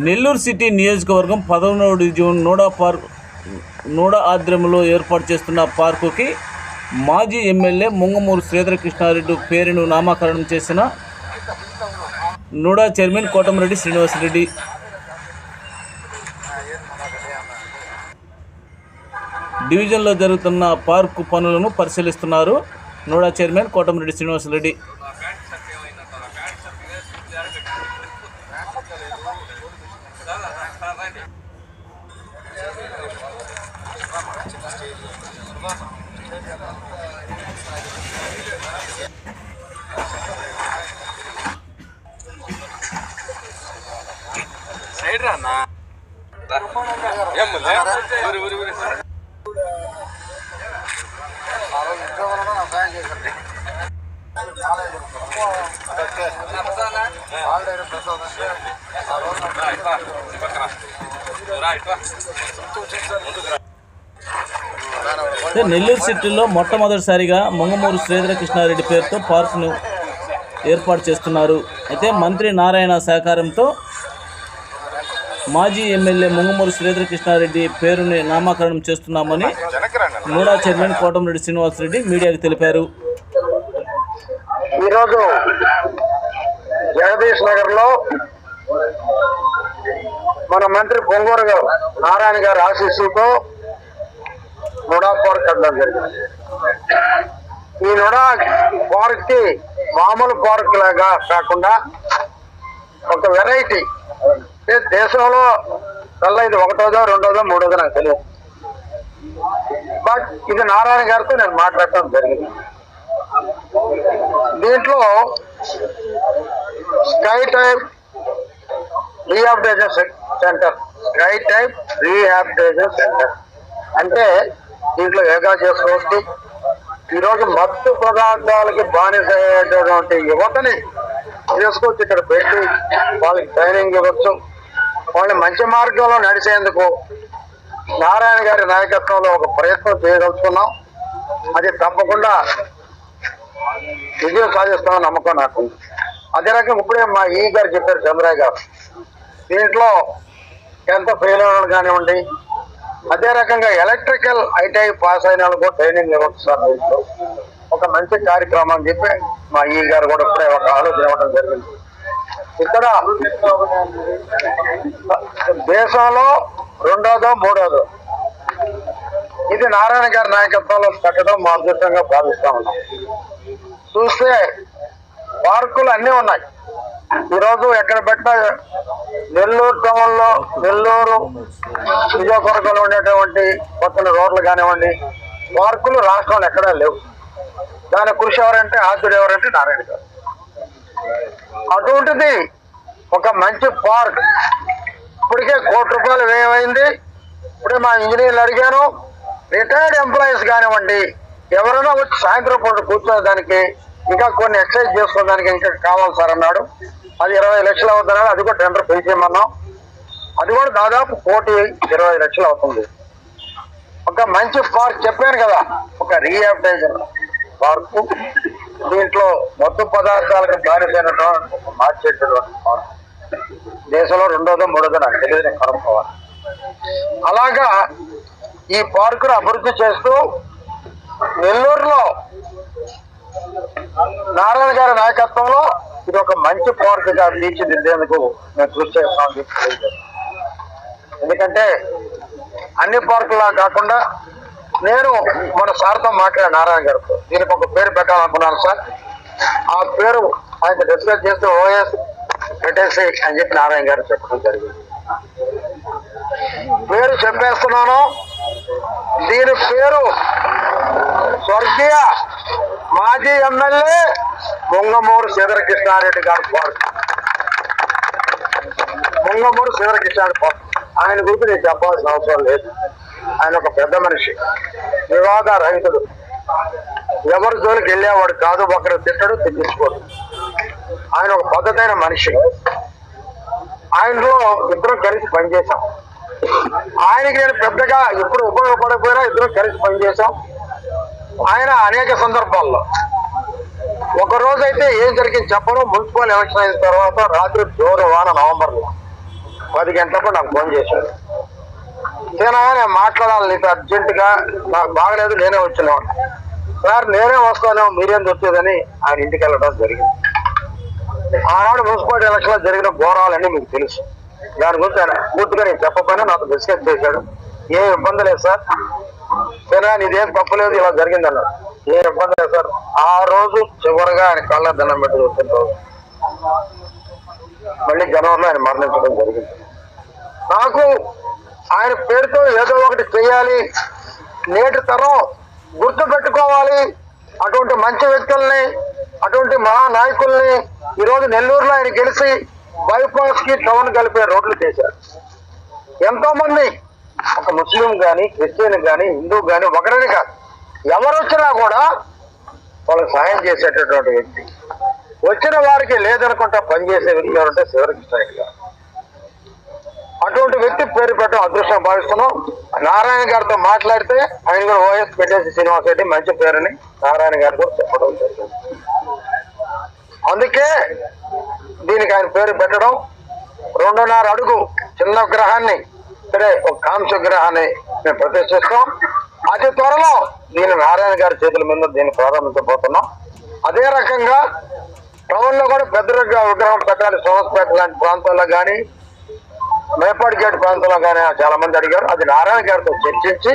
Nellore city నియోజకవర్గం పదమూడవ division NUDA park NUDA ఆధ్వర్యంలో ఏర్పాటు చేస్తున్న పార్కుకి మాజీ ఎమ్మెల్యే ముంగమూరు శ్రీధర కృష్ణారెడ్డి పేరును నామకరణం చేసిన నోడా చైర్మన్ కోటమిరెడ్డి శ్రీనివాసరెడ్డి. డివిజన్లో జరుగుతున్న పార్కు పనులను పరిశీలిస్తున్నారు NUDA chairman Kotamreddy Srinivasareddy. Side రా అన్న. ఏముంది ఊరి ఊరి ఊరి. నెల్లూరు సిటీలో మొట్టమొదటిసారిగా మంగమూరు శ్రీధర కృష్ణారెడ్డి పేరుతో పార్కును ఏర్పాటు చేస్తున్నారు. అయితే మంత్రి నారాయణ సహకారంతో మాజీ ఎమ్మెల్యే ముంగమూరు శ్రీధర కృష్ణారెడ్డి పేరుని నామకరణం చేస్తున్నామని నూడా చైర్మన్ కోటమిరెడ్డి శ్రీనివాసరెడ్డి మీడియాకు తెలిపారు. ఈరోజు జగదీష్ నగర్లో మన మంత్రి పొంగూరు గారు నారాయణ గారి ఆశీస్సులతో నుడా పార్క్ కట్టడం జరిగింది. ఈ నుడా పార్క్కి మామూలు పార్క్ లాగా కాకుండా ఒక వెరైటీ దేశంలో కల్లా ఇది ఒకటోదో రెండోదో మూడోదో నాకు తెలియదు. బట్ ఇది నారాయణ గారితో నేను మాట్లాడటం జరిగింది. దీంట్లో sky type rehabilitation centre. Sky type rehabilitation centre. అంటే దీంట్లో యోగా చేసుకోవచ్చు ఈరోజు మత్తు పదార్థాలకి బానిస అయ్యేటటువంటి యువతని తీసుకొచ్చి ఇక్కడ పెట్టి వాళ్ళకి ట్రైనింగ్ ఇవ్వచ్చు. వాళ్ళని మంచి మార్గంలో నడిచేందుకు నారాయణ గారి నాయకత్వంలో ఒక ప్రయత్నం చేయదలుచుకున్నాం. అది తప్పకుండా విజయం సాధిస్తామని నమ్మకం నాకు అదే రకం ఇప్పుడే మా ఈ గారు చెప్పారు చంద్రయ్య గారు. దీంట్లో ఎంత ఫెయిల్ అవ్వడం కానివ్వండి అదే రకంగా ఎలక్ట్రికల్ ఐటీఐ పాస్ అయిన వాళ్ళు ట్రైనింగ్ ఇవ్వచ్చు సార్ ఒక మంచి కార్యక్రమం అని చెప్పి మా ఈ గారు కూడా ఇప్పుడే ఒక ఆలోచన ఇవ్వడం జరిగింది. ఇక్కడ దేశంలో రెండోదో మూడోదో. ఇది నారాయణ గారి నాయకత్వంలో కట్టడం మా అదృష్టంగా భావిస్తా ఉన్నాం చూస్తే పార్కులు అన్నీ ఉన్నాయి. ఈరోజు ఎక్కడ పెట్టినా నెల్లూరు టౌన్లో నెల్లూరు విజయకొరకలో ఉండేటువంటి కొత్త రోడ్లు కానివ్వండి పార్కులు రాష్ట్రంలో ఎక్కడా లేవు. దాని కృషి ఎవరంటే ఆద్యుడు ఎవరంటే నారాయణ గారు. అటువంటిది ఒక మంచి పార్క్. ఇప్పటికే కోటి రూపాయలు వ్యయమైంది. ఇప్పుడే మా ఇంజనీర్లు అడిగాను రిటైర్డ్ ఎంప్లాయీస్ కానివ్వండి ఎవరైనా వచ్చి సాయంత్రం పూట కూర్చునే దానికి ఇంకా కొన్ని ఎక్సర్సైజ్ చేసుకోవడానికి ఇంకా కావాలి సార్ అన్నాడు. అది ఇరవై లక్షలు అవుతున్నాడు అది కూడా టెండర్ పే చేయమన్నాం. అది కూడా దాదాపు కోటి ఇరవై లక్షలు అవుతుంది. ఒక మంచి పార్క్ చెప్పాను కదా ఒక రీహాబిటేషన్ పార్కు. దీంట్లో మొత్తం పదార్థాలకు బానిసైనటువంటి మార్చేటటువంటి పార్క్. దేశంలో రెండోదో మూడోదో నాకు తెలియదు నేను కనుక్కోవాలి. అలాగా ఈ పార్కును అభివృద్ధి చేస్తూ నెల్లూరులో నారాయణ గారి నాయకత్వంలో ఒక మంచి పార్కుగా తీర్చిదిద్దేందుకు మేము కృషి చేస్తామని చెప్పి ఎందుకంటే అన్ని పార్కులా కాకుండా నేను మన సార్తో మాట్లాడే నారాయణ గారితో. దీనికి ఒక పేరు పెట్టాలనుకున్నాను సార్. ఆ పేరు ఆయన డిస్కస్ చేస్తే ఓఎస్ పెట్టేసి అని చెప్పి నారాయణ గారు చెప్పడం జరిగింది. పేరు చెప్పేస్తున్నాను. దీని పేరు స్వర్గీయ మాజీ ఎమ్మెల్యే ముంగమూరు శ్రీధరకృష్ణారెడ్డి గారు పార్క్ ముంగమూరు శ్రీధరకృష్ణారెడ్డి పార్క్ ఆయన గురించి నేను చెప్పాల్సిన అవసరం లేదు. ఆయన ఒక పెద్ద మనిషి. వివాద రహితుడు ఎవరి జోలికి వెళ్ళేవాడు కాదు ఒకరు తిట్టడు తిట్టించుకోడు. ఆయన ఒక పద్ధతైన మనిషి. ఆయనలో ఇద్దరం కలిసి పనిచేశాం. ఆయనకి నేను పెద్దగా ఎప్పుడు ఉపయోగపడకపోయినా ఇద్దరం కలిసి పనిచేశాం. ఆయన అనేక సందర్భాల్లో. ఒక రోజు అయితే ఏం జరిగింది చెప్పను. మున్సిపల్ ఎలక్షన్ అయిన తర్వాత రాత్రి జోరు వాన నవంబర్లో. పది గంటలకు నాకు ఫోన్ చేశాడు. నేనా నేను మాట్లాడాలి నీకు అర్జెంటుగా. నాకు బాగలేదు నేనే వచ్చినాను సార్ నేనే వస్తాను మీరేం వచ్చేదని ఆయన ఇంటికి వెళ్ళడం జరిగింది. ఆనాడు మున్సిపాలిటీ ఎలక్షన్లో జరిగిన ఘోరాలన్నీ మీకు తెలుసు. దాని గురించి ఆయన పూర్తిగా నేను చెప్పకపోయినా నాకు డిస్కస్ చేశాడు. ఏ ఇబ్బంది లేదు సార్. సరే నీదేం తప్పలేదు ఇలా జరిగిందన్నారు ఏ ఇబ్బంది లేదు సార్. ఆ రోజు చివరిగా ఆయన కళ్ళ దండం పెట్టి వచ్చిన రోజు మళ్ళీ జనవరిలో ఆయన మరణించడం జరిగింది. నాకు ఆయన పేరుతో ఏదో ఒకటి చేయాలి నేటి తరం గుర్తు పెట్టుకోవాలి అటువంటి మంచి వ్యక్తుల్ని అటువంటి మహానాయకుల్ని ఈరోజు నెల్లూరులో ఆయన గెలిచి బైపాస్కి టౌన్ కలిపే రోడ్లు చేశారు. ఎంతో మంది ఒక ముస్లిం కానీ క్రిస్టియన్ కానీ హిందూ కానీ ఒకరిని కాదు. ఎవరు వచ్చినా కూడా వాళ్ళకి సహాయం చేసేటటువంటి వ్యక్తి. వచ్చిన వారికి లేదనుకుంటా పనిచేసే వ్యక్తి ఎవరంటే శివకృష్ణ గారు అటువంటి వ్యక్తి పేరు పెట్టడం అదృష్టం భావిస్తున్నాం. నారాయణ గారితో మాట్లాడితే ఆయన కూడా ఓఎస్ పెట్టేసి శ్రీనివాస్ రెడ్డి మంచి పేరుని నారాయణ గారితో చెప్పడం జరిగింది. అందుకే దీనికి ఆయన పేరు పెట్టడం రెండున్నర అడుగు చిన్న విగ్రహాన్ని ఇక్కడే ఒక కాంస్య విగ్రహాన్ని మేము ప్రతిష్ఠిస్తాం అతి త్వరలో దీని నారాయణ గారి చేతుల మీద దీన్ని ప్రారంభించబోతున్నాం. అదే రకంగా టౌన్లో కూడా పెద్ద విగ్రహం పెట్టాలి. సోమస్పేట లాంటి ప్రాంతాల్లో కానీ మేపాటి గేట్ ప్రాంతంలో కానీ చాలా మంది అడిగారు. అది నారాయణ గారితో చర్చించి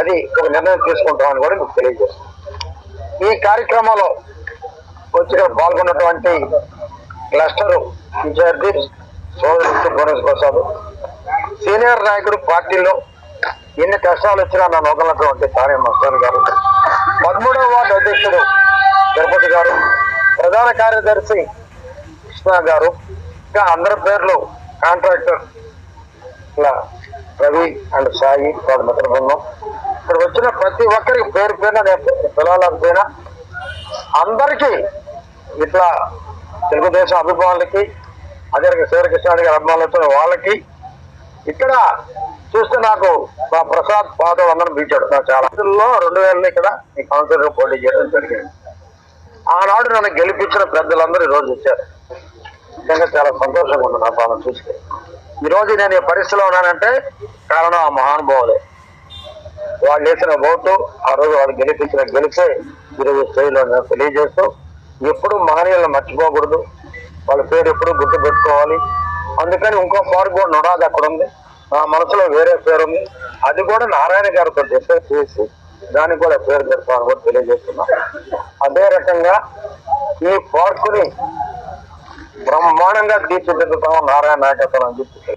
అది ఒక నిర్ణయం తీసుకుంటామని కూడా మీకు తెలియజేస్తాం ఈ కార్యక్రమంలో వచ్చి పాల్గొన్నటువంటి క్లస్టర్ ఇన్ఛార్జి సోదరు భువనేశ్వర ప్రసాద్. సీనియర్ నాయకుడు పార్టీలో ఎన్ని కష్టాలు వచ్చినా నా నూతనటువంటి తానే మస్తాన్ గారు. పదమూడవ వార్డు అధ్యక్షుడు తిరుపతి గారు ప్రధాన కార్యదర్శి కృష్ణ గారు ఇంకా అందరి పేర్లు కాంట్రాక్టర్ ఇలా రవి అండ్ సాయి వాళ్ళ మిత్ర బృందం ఇక్కడ వచ్చిన ప్రతి ఒక్కరికి పేరు పైన నేను పిలవాలకపోయినా అందరికీ ఇట్లా తెలుగుదేశం అభిమానులకి అదే రకంగా శివకృష్ణాడి గారి అభిమానులు వచ్చిన వాళ్ళకి ఇక్కడ చూస్తే నాకు మా ప్రసాద్ పాదవ్ అందరం పిలిచాడు నాకు చాలా. రోజుల్లో రెండు వేలలో ఇక్కడ ఈ కౌన్సిలర్ పోటీ చేయడం జరిగింది. ఆనాడు నన్ను గెలిపించిన పెద్దలందరూ ఈరోజు రోజు వచ్చారు. నిజంగా చాలా సంతోషంగా ఉంది నా పాలన చూస్తే. ఈరోజు నేను ఈ పరిస్థితిలో ఉన్నానంటే కారణం ఆ మహానుభావులే. వాళ్ళు వేసిన ఓటు ఆ రోజు వాళ్ళు గెలిపించిన గెలిచే ఈరోజు స్థాయిలో తెలియజేస్తూ ఎప్పుడు మహనీయులను మర్చిపోకూడదు. వాళ్ళ పేరు ఎప్పుడు గుర్తు పెట్టుకోవాలి అందుకని ఇంకో పార్క్ కూడా నొడాది అక్కడ ఉంది. నా మనసులో వేరే పేరు ఉంది. అది కూడా నారాయణ గారితో డిసైడ్ చేసి దానికి కూడా పేరు పెడతామని కూడా తెలియజేస్తున్నా. అదే రకంగా ఈ పార్కుని బ్రహ్మాండంగా తీర్చిదిద్దుతాము నారాయణ నాయకత్వం అని చెప్పి